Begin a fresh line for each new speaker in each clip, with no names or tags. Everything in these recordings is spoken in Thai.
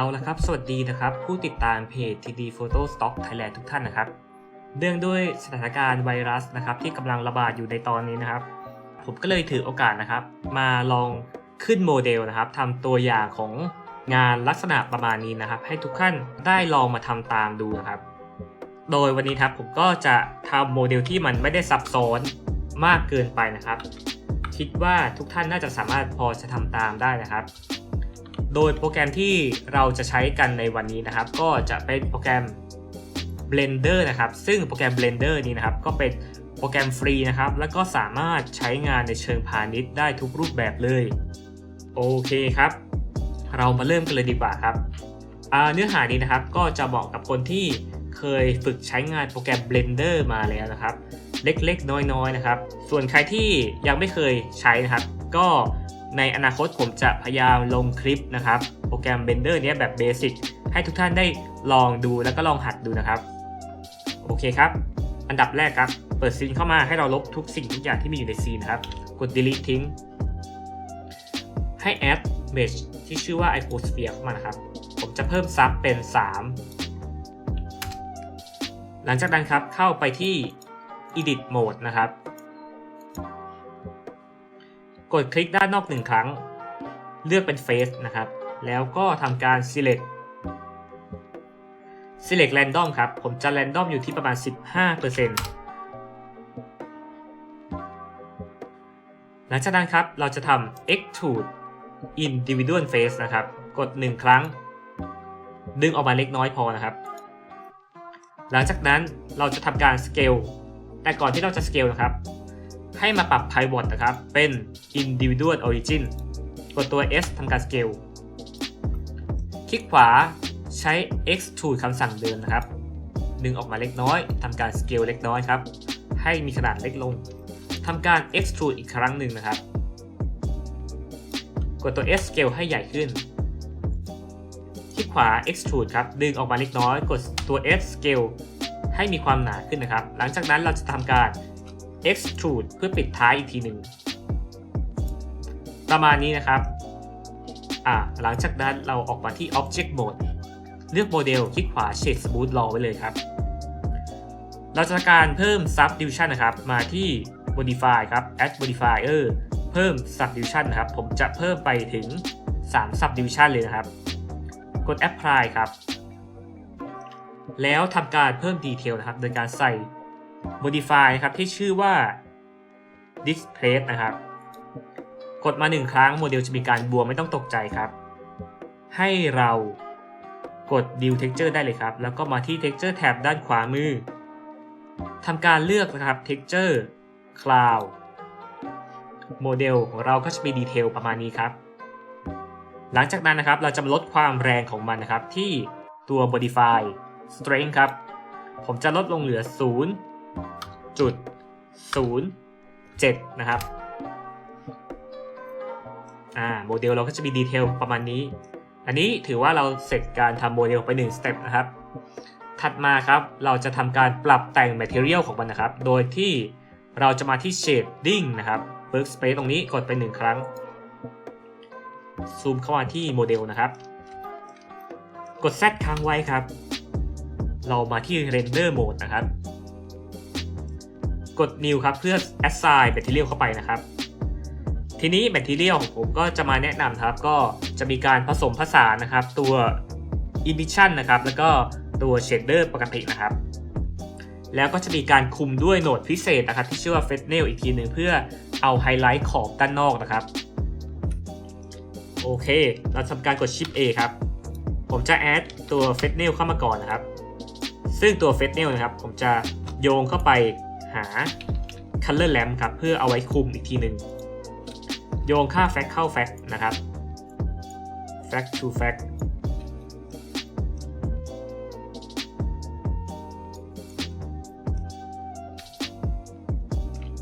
เอาละครับ สวัสดีนะครับผู้ติดตามเพจ TD Photo Stock Thailand ทุกท่านนะครับ เนื่องด้วยสถานการณ์ไวรัสนะครับที่กำลังระบาดอยู่ในตอนนี้นะครับ ผมก็เลยถือโอกาสนะครับ มาลองขึ้นโมเดลนะครับทำตัวอย่างของงานลักษณะประมาณนี้นะครับ ให้ทุกท่านได้ลองมาทำตามดูนะครับ โดยวันนี้ครับผมก็จะทำโมเดลที่มันไม่ได้ซับซ้อนมากเกินไปนะครับ คิดว่าทุกท่านน่าจะสามารถพอจะทำตามได้นะครับ โดยโปรแกรมที่เราจะใช้กันในวันนี้นะครับ ก็จะเป็นโปรแกรม Blender นะครับ ซึ่งโปรแกรม Blender นี้นะครับ ก็เป็นโปรแกรมฟรีนะครับ แล้วก็สามารถใช้งานในเชิงพาณิชย์ได้ทุกรูปแบบเลย โอเคครับ เรามาเริ่มกันเลยดีกว่าครับ เนื้อหานี้นะครับก็จะเหมาะกับคนที่เคยฝึกใช้งานโปรแกรม Blender มาแล้วนะครับ เล็กๆ น้อยๆ นะครับ ส่วนใครที่ยังไม่เคยใช้นะครับ ก็ ในอนาคตผมจะพยายามลงคลิปนะครับ โปรแกรม Blender เนี้ยแบบเบสิกให้ทุกท่านได้ลองดูแล้วก็ลองหัดดูนะครับ โอเคครับ อันดับแรกครับ เปิดซีนเข้ามาให้เราลบทุกสิ่งทุกอย่างที่มีอยู่ในซีนครับ กด delete ทิ้ง ให้ add mesh ที่ชื่อว่า icosphere เข้ามานะครับ ผมจะเพิ่มซับเป็น 3 หลังจากนั้นครับเข้าไปที่ edit mode นะครับ กดคลิกด้านนอกหนึ่งครั้ง เลือกเป็น face นะครับ แล้วก็ทำการ select select random ครับ ผมจะ random อยู่ที่ประมาณ 15%หลังจากนั้นครับ เราจะทำ extrude individual face นะครับ กด 1 ครั้ง ดึงออกมาเล็กน้อยพอนะครับ หลังจากนั้นเราจะทำการ scale แต่ก่อนที่เราจะ scale นะครับ ให้มาปรับ pivot นะครับ เป็น individual origin กดตัว S ทำการ scale คลิกขวาใช้ extrude คำสั่งเดิมนะครับ ดึงออกมาเล็กน้อยทำการ scale เล็กน้อยครับ ให้มีขนาดเล็กลงทำการ extrude อีกครั้งหนึ่งนะครับ กดตัว S scale ให้ใหญ่ขึ้น คลิกขวา extrude ครับ ดึงออกมาเล็กน้อย กดตัว S scale ให้มีความหนาขึ้นนะครับ หลังจากนั้นเราจะทำการ extrude เพื่อปิดท้ายอีกทีหนึ่งประมาณนี้นะครับอ่าหลังจากนั้นเราออกมาที่ object mode เลือกโมเดลคลิกขวา shade smooth รอไว้เลยครับ เราจะการเพิ่ม subdivision นะครับ มาที่ modify ครับ add modifier เพิ่ม subdivision นะครับ ผมจะเพิ่มไปถึง 3 subdivision เลยนะครับ กด apply ครับ แล้วทำการเพิ่ม detail นะครับ โดยการใส่ modify นะครับที่ชื่อว่า display นะครับ กดมา 1 ครั้งโมเดลจะมีการบวมไม่ต้องตกใจครับ ให้เรากด View Texture ได้เลยครับ แล้วก็มาที่ Texture tab ด้านขวามือทำการเลือกนะครับ Texture Cloud โมเดลของเราก็จะมีดีเทลประมาณนี้ครับ หลังจากนั้นนะครับเราจะลดความแรงของมันนะครับที่ตัว modify strength ครับ ผมจะลดลงเหลือ 0.07นะครับอ่าโมเดลเราก็จะมีดีเทลประมาณนี้ อันนี้ถือว่าเราเสร็จการทำโมเดลไป1สเต็ปนะครับ ถัดมาครับเราจะทำการปรับแต่ง Material ของมันนะครับ โดยที่เราจะมาที่ Shading นะครับ Workspace ตรงนี้กดไป 1 ครั้ง ซูมเข้ามาที่โมเดลนะครับ กด Z ค้างไว้ครับ เรามาที่ Render Mode นะครับ กด New ครับเพื่อ Assign Material เข้าไปนะครับ ทีนี้ Material ของผมก็จะมาแนะนำครับ ก็จะมีการผสมผสานนะครับ ตัว Emission นะครับ แล้วก็ตัว Shader ปกตินะครับ แล้วก็จะมีการคุมด้วยโหนดพิเศษนะครับ ที่ชื่อว่า f e t n e l อีกทีหนึ่งเพื่อเอาไฮไลท์ขอบด้านนอกนะครับ โอเค เราทำการกด Shift A ครับ ผมจะ add ตัว f e t n e l เข้ามาก่อนนะครับ ซึ่งตัว f e t n e l นะครับ ผมจะโยงเข้าไป หา Color Lamp ครับ เพื่อเอาไว้คุมอีกทีหนึ่งโยงค่า Fact เข้า Fact นะครับ Fact to Fact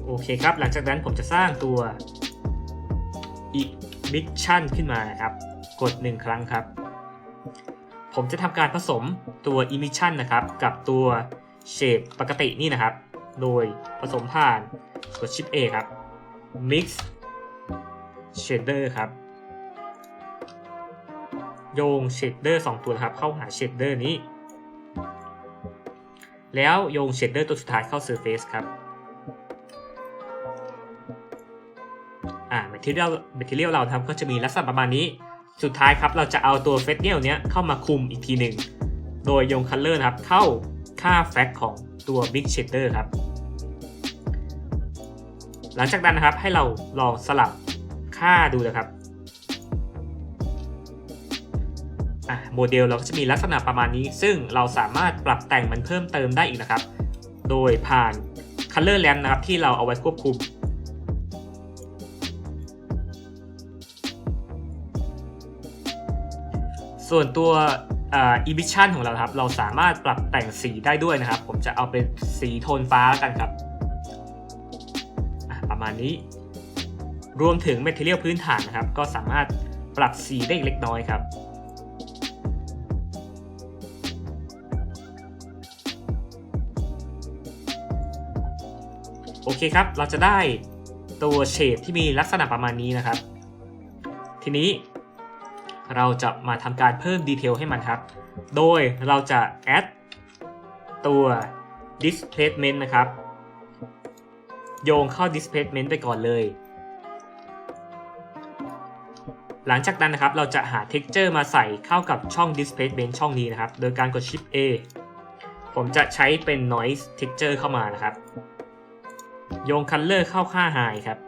โอเคครับ หลังจากนั้นผมจะสร้างตัว emission ขึ้นมานะครับ กด 1 ครั้งครับ ผมจะทำการผสมตัว emission นะครับ กับตัว shape ปกตินี่นะครับ โดยผสมผ่านกด shift A ครับ mix shader ครับ โยงเชดเดอร์สองตัวนะครับ เข้าหาเชดเดอร์นี้ แล้วโยงเชดเดอร์ตัวสุดท้ายเข้า Surface ครับอ่า material material เราทำก็จะมีลักษณะประมาณนี้ สุดท้ายครับเราจะเอาตัวเฟสเนียลเนี้ยเข้ามาคุมอีกทีหนึ่ง โดยโยงคัลเลอร์นะครับ เข้าค่าแฟกของตัว Big Shader ครับ หลังจากนั้นนะครับให้เราลองสลับค่าดูนะครับโมเดลเราก็จะมีลักษณะประมาณนี้ ซึ่งเราสามารถปรับแต่งมันเพิ่มเติมได้อีกนะครับ โดยผ่าน Color Lamp นะครับที่เราเอาไว้ควบคุม ส่วนตัวอ่า emission ของเราครับ เราสามารถปรับแต่งสีได้ด้วยนะครับ ผมจะเอาเป็นสีโทนฟ้าแล้วกันครับ มาณนี้ รวมถึง Material พื้นฐานนะครับ ก็สามารถปรับสีได้เล็กน้อยครับ โอเคครับ เราจะได้ตัวเฉดที่มีลักษณะประมาณนี้นะครับ ทีนี้เราจะมาทำการเพิ่มดีเทลให้มันครับ โดยเราจะ add ตัว displacement นะครับ โยงเข้า displacement ไปก่อนเลย หลังจากนั้นนะครับเราจะหา texture มาใส่เข้ากับช่อง displacement ช่องนี้นะครับ โดยการกด shift A ผมจะใช้เป็น noise texture เข้ามานะครับ โยง color เข้าค่า high ครับ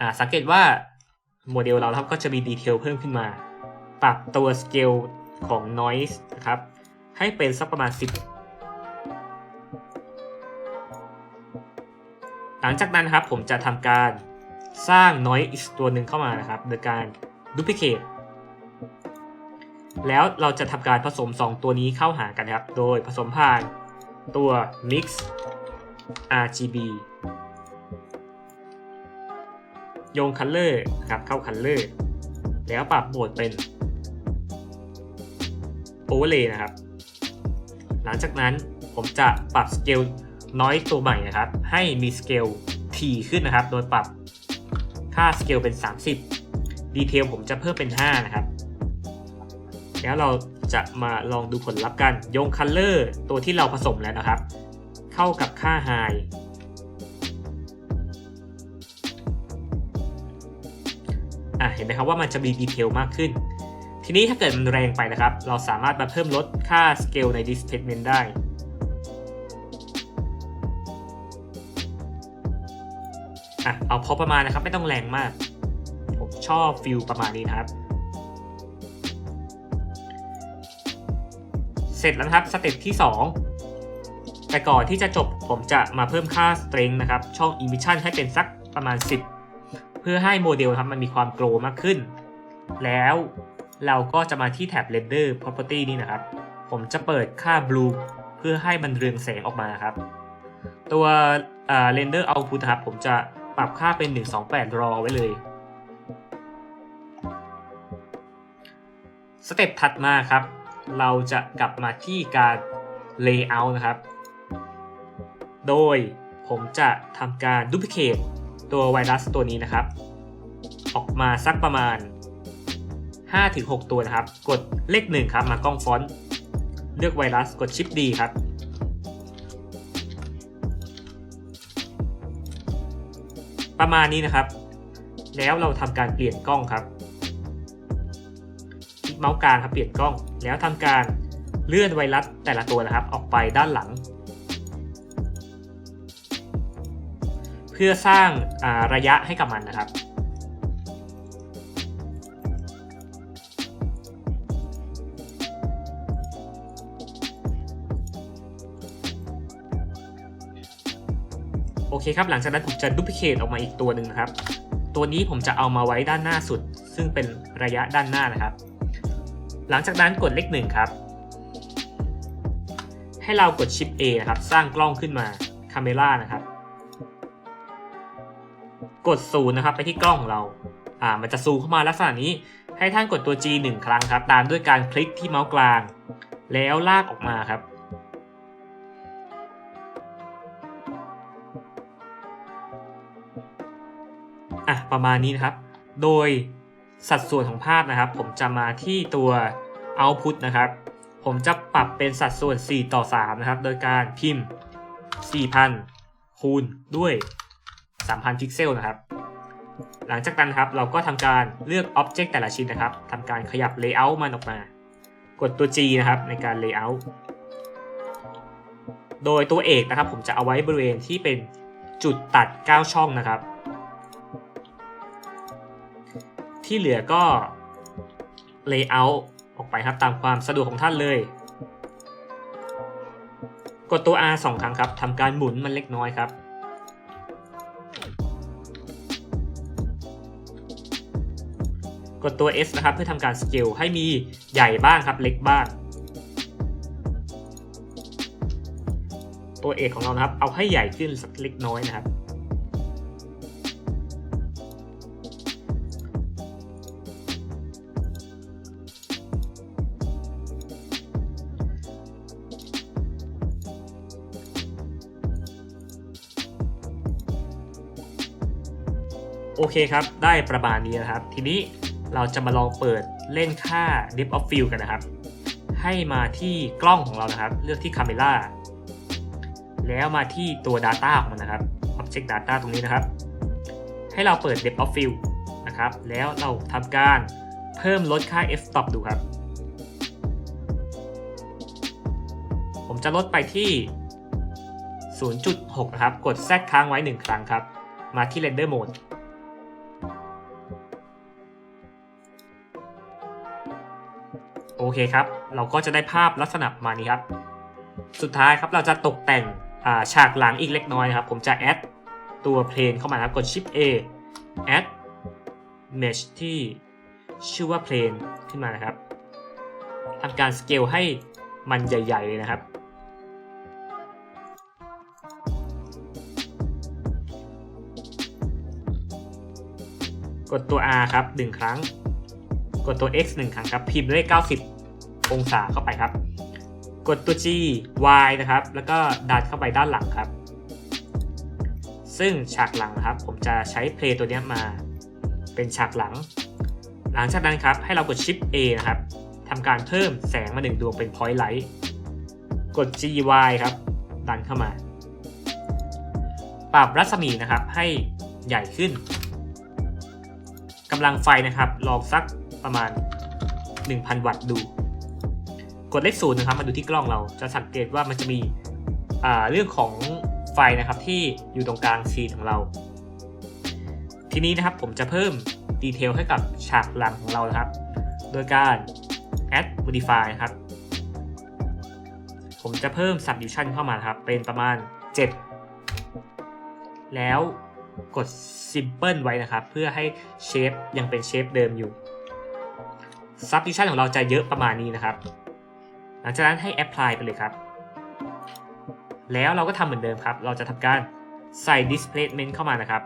อ่าสังเกตว่าโมเดลเราครับก็จะมีดีเทลเพิ่มขึ้นมา ปรับตัวสเกลของ noise นะครับ ให้เป็นสักประมาณ 10 หลังจากนั้นครับผมจะทำการสร้าง noise อีกตัวหนึ่งเข้ามานะครับ โดยการ duplicate แล้วเราจะทำการผสม 2 ตัวนี้เข้าหากันครับ โดยผสมผ่านตัว mix RGB โยงคัลเลอร์นะครับเข้าคัลเลอร์แล้วปรับโหมดเป็น Overlay นะครับ หลังจากนั้นผมจะปรับส น้อยตัวใหม่นะครับ ให้มีสเกลทีขึ้นนะครับ โดยปรับค่าสเกลเป็น 30ดีเทลผมจะเพิ่มเป็น 5 นะครับ แล้วเราจะมาลองดูผลลัพธ์กันโยงคัลเลอร์ตัวที่เราผสมแล้วนะครับ เข้ากับค่า High อะเห็นไหมครับว่ามันจะมีดีเทลมากขึ้น ทีนี้ถ้าเกิดมันแรงไปนะครับ เราสามารถมาเพิ่มลดค่าสเกลใน displacement ได้ อะเอาพอประมาณนะครับ ไม่ต้องแรงมาก ผมชอบฟิลประมาณนี้นะครับ เสร็จแล้วครับสเต็ปที่ 2 แต่ก่อนที่จะจบผมจะมาเพิ่มค่า strength นะครับ ช่อง emission ให้เป็นสักประมาณ 10 เพื่อให้โมเดลครับมันมีความโกรมากขึ้น แล้วเราก็จะมาที่แท็บ render property นี่นะครับ ผมจะเปิดค่า blue เพื่อให้มันเรืองแสงออกมาครับ ตัวอ่า render output ครับผมจะ ปรับค่าเป็น 128 raw ไว้เลย สเต็ปถัดมาครับ เราจะกลับมาที่การ layout นะครับ โดยผมจะทำการ duplicate ตัวไวรัสตัวนี้นะครับ ออกมาสักประมาณ 5-6 ตัวนะครับ กดเลข1ครับมากล้องฟอนต์ เลือกไวรัสกดชิป D ครับ ประมาณนี้นะครับ แล้วเราทำการเปลี่ยนกล้องครับคลิกเมาส์กลางครับเปลี่ยนกล้อง แล้วทำการเลื่อนไวรัสแต่ละตัวนะครับ ออกไปด้านหลัง เพื่อสร้างระยะให้กับมันนะครับ โอเคครับ หลังจากนั้นผมจะดูพิเคทออกมาอีกตัวหนึ่งนะครับ ตัวนี้ผมจะเอามาไว้ด้านหน้าสุด ซึ่งเป็นระยะด้านหน้านะครับ หลังจากนั้นกดเลขหนึ่งครับ ให้เรากดชิป A นะครับ สร้างกล้องขึ้นมาคาเมล่านะครับ กดศูนย์นะครับไปที่กล้องของเรา อ่า มันจะซูมเข้ามาลักษณะนี้ ให้ท่านกดตัว G หนึ่งครั้งครับ ตามด้วยการคลิกที่เมาส์กลาง แล้วลากออกมาครับ อะประมาณนี้นะครับ โดยสัดส่วนของภาพนะครับ ผมจะมาที่ตัว output นะครับ ผมจะปรับเป็นสัดส่วน 4 ต่อ 3 นะครับ โดยการพิมพ์ 4,000 คูณด้วย 3,000 พิกเซลนะครับ หลังจากนั้นครับเราก็ทำการเลือก Object แต่ละชิ้นนะครับทำการขยับ Layout มันออกมา กดตัว G นะครับในการ Layout โดยตัวเอกนะครับ ผมจะเอาไว้บริเวณที่เป็นจุดตัด 9 ช่องนะครับ ที่เหลือก็ Layout ออกไปครับตามความสะดวกของท่านเลย กดตัว R สองครั้งครับทำการหมุนมันเล็กน้อยครับ กดตัว S นะครับเพื่อทำการสเกลให้มีใหญ่บ้างครับเล็กบ้างตัวเอกของเรานะครับ เอาให้ใหญ่ขึ้นสักเล็กน้อยนะครับ เคครับได้ประมาณนี้นะครับ ทีนี้เราจะมาลองเปิดเล่นค่า Depth of Field กันนะครับ ให้มาที่กล้องของเรานะครับ เลือกที่ Camera แล้วมาที่ตัว Data ของมันนะครับ Object Data ตรงนี้นะครับ ให้เราเปิด Depth of Field นะครับ แล้วเราทำการเพิ่มลดค่า f-stop ดูครับ ผมจะลดไปที่ 0.6 นะครับ กด Z ค้างไว้ 1 ครั้งครับ มาที่ Render Mode โอเคครับ เราก็จะได้ภาพลักษณะมานี้ครับ สุดท้ายครับเราจะตกแต่งฉากหลังอีกเล็กน้อยนะครับ ผมจะแอดตัวเพลนเข้ามาครับกด Shift A add mesh ที่ชื่อว่าเพลนขึ้นมานะครับทำการสเกลให้มันใหญ่ ๆ เลยนะครับ กดตัว R ครับ1ครั้ง กดตัว X 1 ครั้งครับพิมพ์เลข 90 องศาเข้าไปครับ กดตัว G Y นะครับ แล้วก็ดันเข้าไปด้านหลังครับ ซึ่งฉากหลังนะครับ ผมจะใช้เพลย์ตัวนี้มาเป็นฉากหลัง หลังจากนั้นครับให้เรากด Shift A นะครับทำการเพิ่มแสงมาหนึ่งดวงเป็น Point Light กด G Y ครับ ดันเข้ามา ปรับรัศมีนะครับให้ใหญ่ขึ้นกำลังไฟนะครับ ลองสัก ประมาณ 1,000 วัตต์ดู กดเลขศูนย์นะครับมาดูที่กล้องเราจะสังเกตว่ามันจะมีเรื่องของไฟนะครับที่อยู่ตรงกลางซีนของเรา ทีนี้นะครับผมจะเพิ่มดีเทลให้กับฉากหลังของเรานะครับ โดยการ add modify นะครับ ผมจะเพิ่ม subdivision เข้ามาครับ เป็นประมาณ 7 แล้วกด simple ไว้นะครับ เพื่อให้เชฟยังเป็นเชฟเดิมอยู่ subdivision ของเราจะเยอะประมาณนี้นะครับ หลังจากนั้นให้ apply ไปเลยครับ แล้วเราก็ทำเหมือนเดิมครับ เราจะทำการใส่ displacement เข้ามานะครับ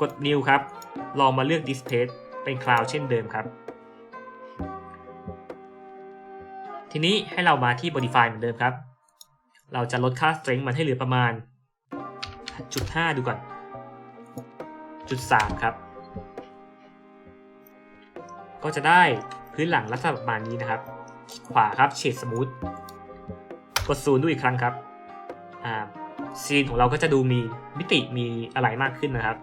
กด new ครับ ลองมาเลือก display เป็น cloud เช่นเดิมครับ ทีนี้ให้เรามาที่ modify เหมือนเดิมครับ เราจะลดค่า strength มันให้เหลือประมาณจุด5ดูก่อนจุด3ครับ ก็จะได้พื้นหลังลักษณะประมาณนี้นะครับ ขวาครับเฉดสมูทกดศูนย์ดูอีกครั้งครับอ่าซีนของเราก็จะดูมีมิติมีอะไรมากขึ้นนะครับ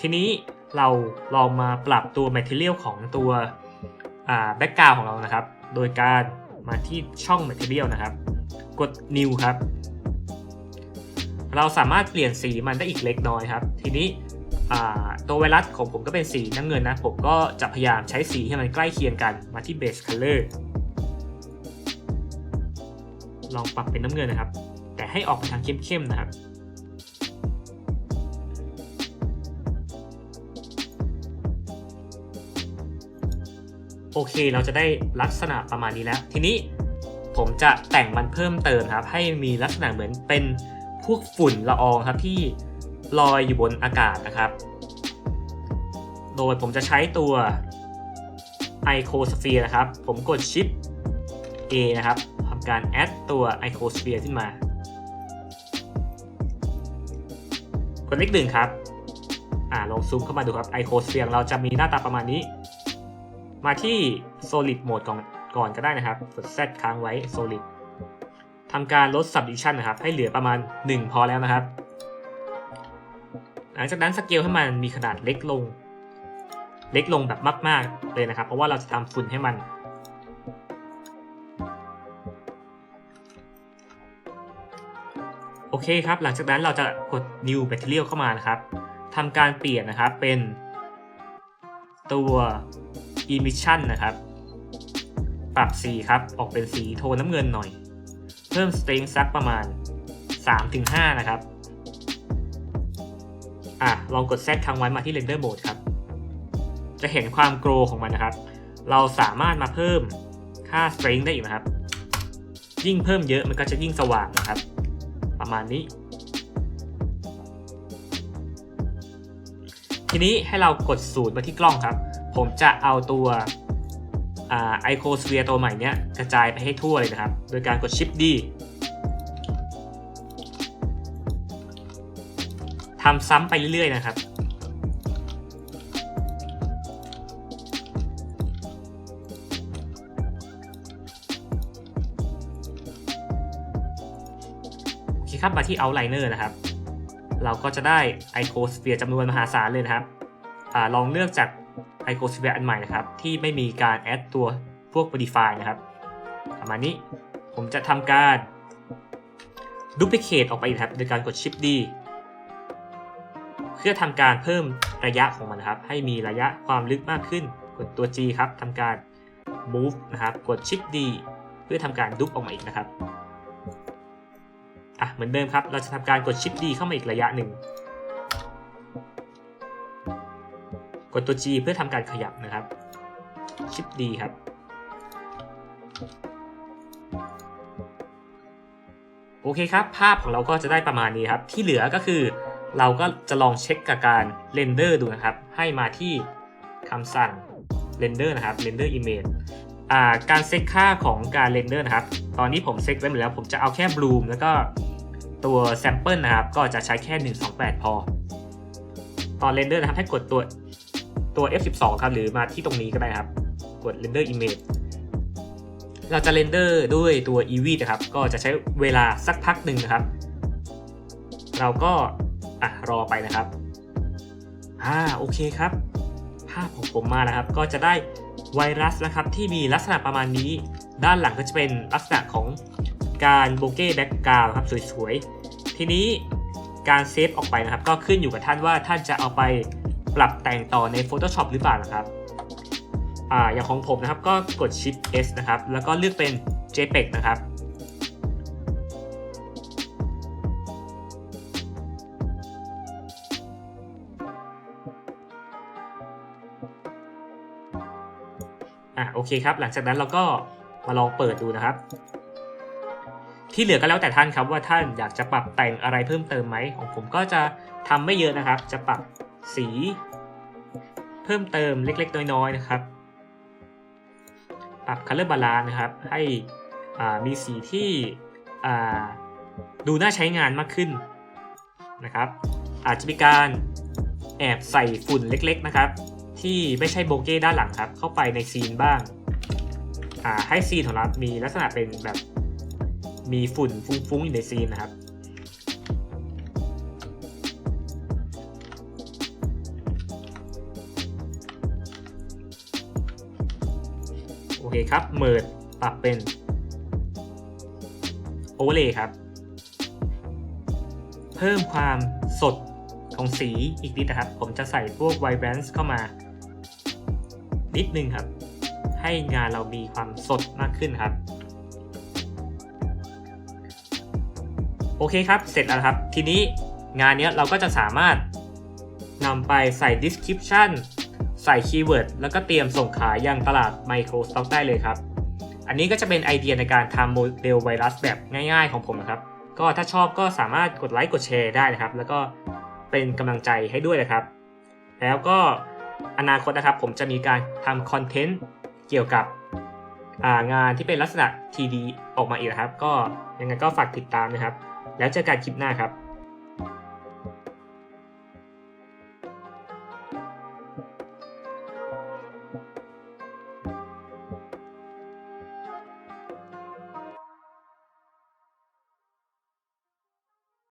ทีนี้เราลองมาปรับตัว Material ของตัวแบ็กกราวของเรานะครับ โดยการมาที่ช่อง Material นะครับ กด New ครับ เราสามารถเปลี่ยนสีมันได้อีกเล็กน้อยครับ ทีนี้ ตัวไวรัสของผมก็เป็นสีน้ำเงินนะ ผมก็จะพยายามใช้สีให้มันใกล้เคียงกันมาที่ Base Color ลองปรับเป็นน้ำเงินนะครับ แต่ให้ออกไปทางเข้มๆนะครับโอเคเราจะได้ลักษณะประมาณนี้แล้ว ทีนี้ผมจะแต่งมันเพิ่มเติมครับ ให้มีลักษณะเหมือนเป็นพวกฝุ่นละอองครับที่ ลอยอยู่บนอากาศนะครับ โดยผมจะใช้ตัว icosphere นะครับ ผมกด Shift A นะครับทำการ add ตัว icosphere ขึ้นมา กดเลขหนึ่งครับ อ่าลองซูมเข้ามาดูครับไอโคสเฟียเราจะมีหน้าตาประมาณนี้ มาที่ solid mode ก่อนก่อนก็ได้นะครับ กด Z ค้างไว้ solid ทำการลด subdivision นะครับ ให้เหลือประมาณ 1 พอแล้วนะครับ หลังจากนั้นสเกลให้มันมีขนาดเล็กลง เล็กลงแบบมาก ๆ เลยนะครับ เพราะว่าเราจะทำฝุ่นให้มัน โอเคครับ หลังจากนั้นเราจะกด new material เข้ามานะครับทำการเปลี่ยนนะครับเป็นตัว emission นะครับ ปรับสีครับ ออกเป็นสีโทนน้ำเงินหน่อย เพิ่ม strength สักประมาณ 3-5 นะครับ อะลองกด Z ค้างไว้มาที่ render mode ครับ จะเห็นความโกรของมันนะครับ เราสามารถมาเพิ่มค่า strength ได้อีกนะครับ ยิ่งเพิ่มเยอะมันก็จะยิ่งสว่างนะครับ ประมาณนี้ ทีนี้ให้เรากดสูตรมาที่กล้องครับ ผมจะเอาตัวไอโคสเฟียตัวใหม่เนี้ยกระจายไปให้ทั่วเลยนะครับ โดยการกด Shift D ำซ้ำไปเรื่อยๆนะครับโอเคครับมาที่ Outliner นะครับ เราก็จะได้ไอโคสเฟียจำนวนมหาศาลเลยนะครับอลองเลือกจากไอโคสเฟียอันใหม่นะครับ ที่ไม่มีการแอดตัวพวก modify นะครับประมาณนี้ผมจะทำการ duplicate ออกไปอีกครับโดยการกด Shift D เพื่อทำการเพิ่มระยะของมันครับให้มีระยะความลึกมากขึ้น กดตัว G ครับทำการ move นะครับ กด Shift D เพื่อทำการดุบออกมาอีกนะครับอะเหมือนเดิมครับ เราจะทำการกด Shift D เข้ามาอีกระยะหนึ่งกดตัว G เพื่อทำการขยับนะครับ Shift D ครับโอเคครับ ภาพของเราก็จะได้ประมาณนี้ครับ ที่เหลือก็คือ เราก็จะลองเช็คกับการเรนเดอร์ดูนะครับ ให้มาที่คำสั่งเรนเดอร์นะครับ render image อ่าการเซตค่าของการเรนเดอร์นะครับ ตอนนี้ผมเซตไว้หมดแล้ว ผมจะเอาแค่บลูมแล้วก็ตัวแซมเปิลนะครับ ก็จะใช้แค่ 128 พอ ตอนเรนเดอร์นะครับให้กดตัวตัว F12 ครับ หรือมาที่ตรงนี้ก็ได้ครับ กด render image เราจะเรนเดอร์ด้วยตัว EV นะครับ ก็จะใช้เวลาสักพักหนึ่งนะครับ เราก็ อะรอไปนะครับอ่าโอเคครับ ภาพของผมมาแล้วครับ ก็จะได้ไวรัสนะครับที่มีลักษณะประมาณนี้ ด้านหลังก็จะเป็นลักษณะของการโบเก้แบ็กกราวครับสวยๆ ทีนี้การเซฟออกไปนะครับ ก็ขึ้นอยู่กับท่านว่าท่านจะเอาไปปรับแต่งต่อใน Photoshop หรือเปล่านะครับอ่าอย่างของผมนะครับก็กด Shift S นะครับ แล้วก็เลือกเป็น JPEG นะครับ อะโอเคครับ หลังจากนั้นเราก็มาลองเปิดดูนะครับ ที่เหลือก็แล้วแต่ท่านครับว่าท่านอยากจะปรับแต่งอะไรเพิ่มเติมไหมของผมก็จะทำไม่เยอะนะครับ จะปรับสี เพิ่มเติมเล็กๆ น้อยๆนะครับ ปรับ color balance นะครับ ให้อ่ามีสีที่อ่าดูน่าใช้งานมากขึ้นนะครับ อาจจะมีการแอบใส่ฝุ่นเล็ก ๆ นะครับ ที่ไม่ใช่โบเก้ด้านหลังครับ เข้าไปในซีนบ้างอ่าให้ซีนของเรา มีลักษณะเป็นแบบมีฝุ่นฟุ้งๆอยู่ในซีนนะครับ โอเคครับเมิดปรับเป็นโอเวอร์เลยครับ เพิ่มความสดของสีอีกนิดนะครับ ผมจะใส่พวก vibrance เข้ามา นิดนึงครับ ให้งานเรามีความสดมากขึ้นครับ โอเคครับ เสร็จแล้วครับ ทีนี้งานนี้เราก็จะสามารถนำไปใส่ description ใส่คีย์เวิร์ดแล้วก็เตรียมส่งขายยังตลาด Micro Stock ได้เลยครับ อันนี้ก็จะเป็นไอเดียในการทำโมเดลไวรัสแบบง่ายๆของผมนะครับ ก็ถ้าชอบก็สามารถกดไลค์กดแชร์ได้นะครับ แล้วก็เป็นกำลังใจให้ด้วยนะครับ แล้วก็ อนาคตนะครับผมจะมีการทำคอนเทนต์เกี่ยวกับางานที่เป็นลักษณะ TD ออกมาอีกนะครับ ก็ยังไงก็ฝากติดตามนะครับ แล้วเจอกันคลิปหน้าครับ